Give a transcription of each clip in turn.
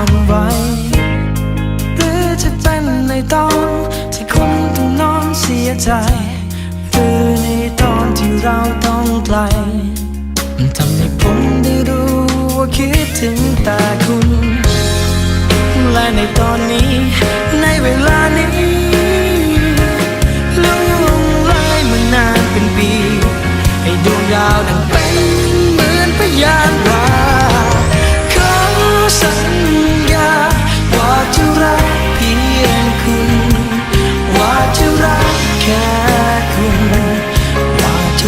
ันไหวหรือจะเป็นในตอน ที่คุณต้องนอนเสียใจหรือในตอนที่เราต้องไกลมันทำให้ผมได้รู้ว่าคิดถึงแต่คุณ และในตอนนี้ในเวลานี้ลงไหลมานานเป็นปี ให้ดวงดาวดัง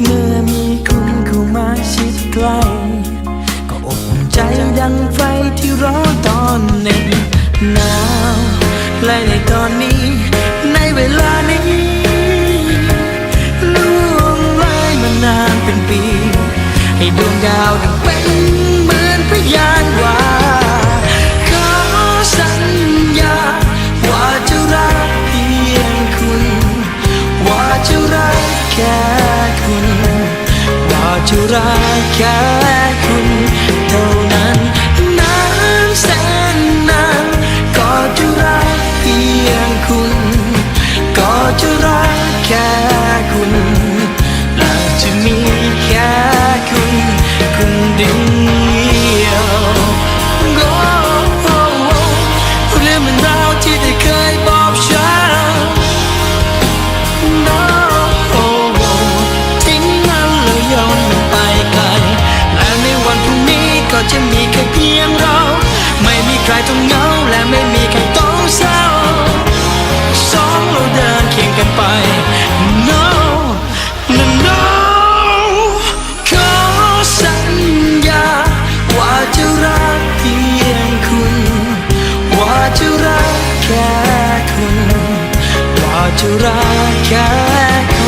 เมื่อมีคุณเข้ามาชิดใกล้ ก็อบใจดังไฟที่ร้อน ว่รักแค่ จะรักแค่